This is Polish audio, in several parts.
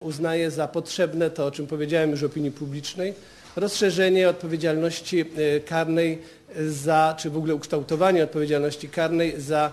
Uznaję za potrzebne to, o czym powiedziałem już opinii publicznej, rozszerzenie odpowiedzialności e, karnej za, czy w ogóle ukształtowanie odpowiedzialności karnej za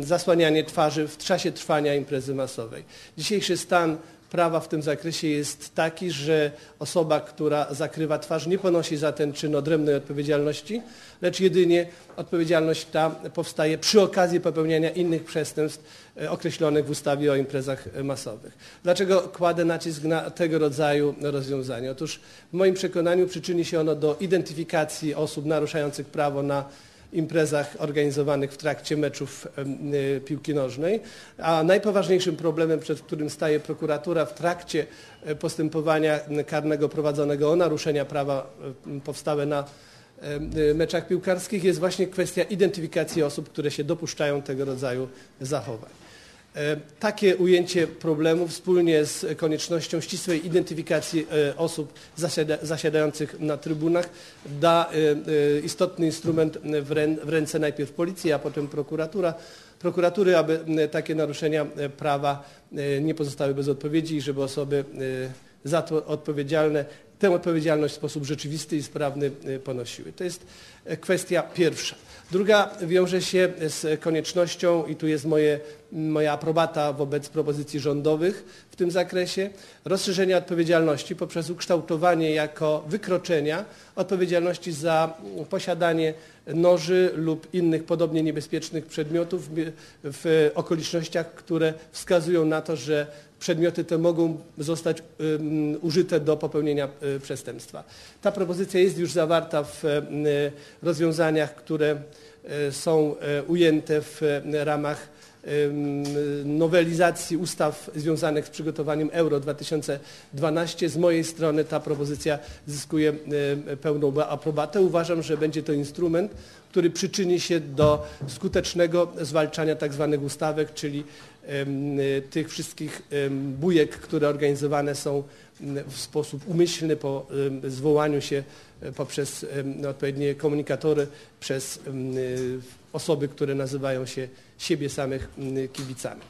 zasłanianie twarzy w czasie trwania imprezy masowej. Dzisiejszy stan prawa w tym zakresie jest taki, że osoba, która zakrywa twarz nie ponosi za ten czyn odrębnej odpowiedzialności, lecz jedynie odpowiedzialność ta powstaje przy okazji popełniania innych przestępstw e, określonych w ustawie o imprezach masowych. Dlaczego kładę nacisk na tego rodzaju rozwiązanie? Otóż w moim przekonaniu przyczyni się ono do identyfikacji osób naruszających prawo na imprezach organizowanych w trakcie meczów y, piłki nożnej, a najpoważniejszym problemem, przed którym staje prokuratura w trakcie e, postępowania karnego prowadzonego o naruszenia prawa powstałe na y, meczach piłkarskich jest właśnie kwestia identyfikacji osób, które się dopuszczają tego rodzaju zachowań. E, takie ujęcie problemu wspólnie z koniecznością ścisłej identyfikacji e, osób zasiadających na trybunach da e, istotny instrument w ręce najpierw policji, a potem prokuratura, prokuratury, aby takie naruszenia prawa nie pozostały bez odpowiedzi i żeby osoby za to odpowiedzialne tę odpowiedzialność w sposób rzeczywisty i sprawny ponosiły. To jest kwestia pierwsza. Druga wiąże się z koniecznością, i tu jest moje, moja aprobata wobec propozycji rządowych w tym zakresie, rozszerzenia odpowiedzialności poprzez ukształtowanie jako wykroczenia odpowiedzialności za posiadanie noży lub innych podobnie niebezpiecznych przedmiotów w okolicznościach, które wskazują na to, że przedmioty te mogą zostać użyte do popełnienia um, przestępstwa. Ta propozycja jest już zawarta w um, rozwiązaniach, które są ujęte w ramach nowelizacji ustaw związanych z przygotowaniem Euro 2012. Z mojej strony ta propozycja zyskuje pełną aprobatę. Uważam, że będzie to instrument, który przyczyni się do skutecznego zwalczania tzw. Tak ustawek, czyli tych wszystkich bujek, które organizowane są w sposób umyślny po zwołaniu się e, poprzez odpowiednie komunikatory przez osoby, które nazywają się siebie samych kibicami.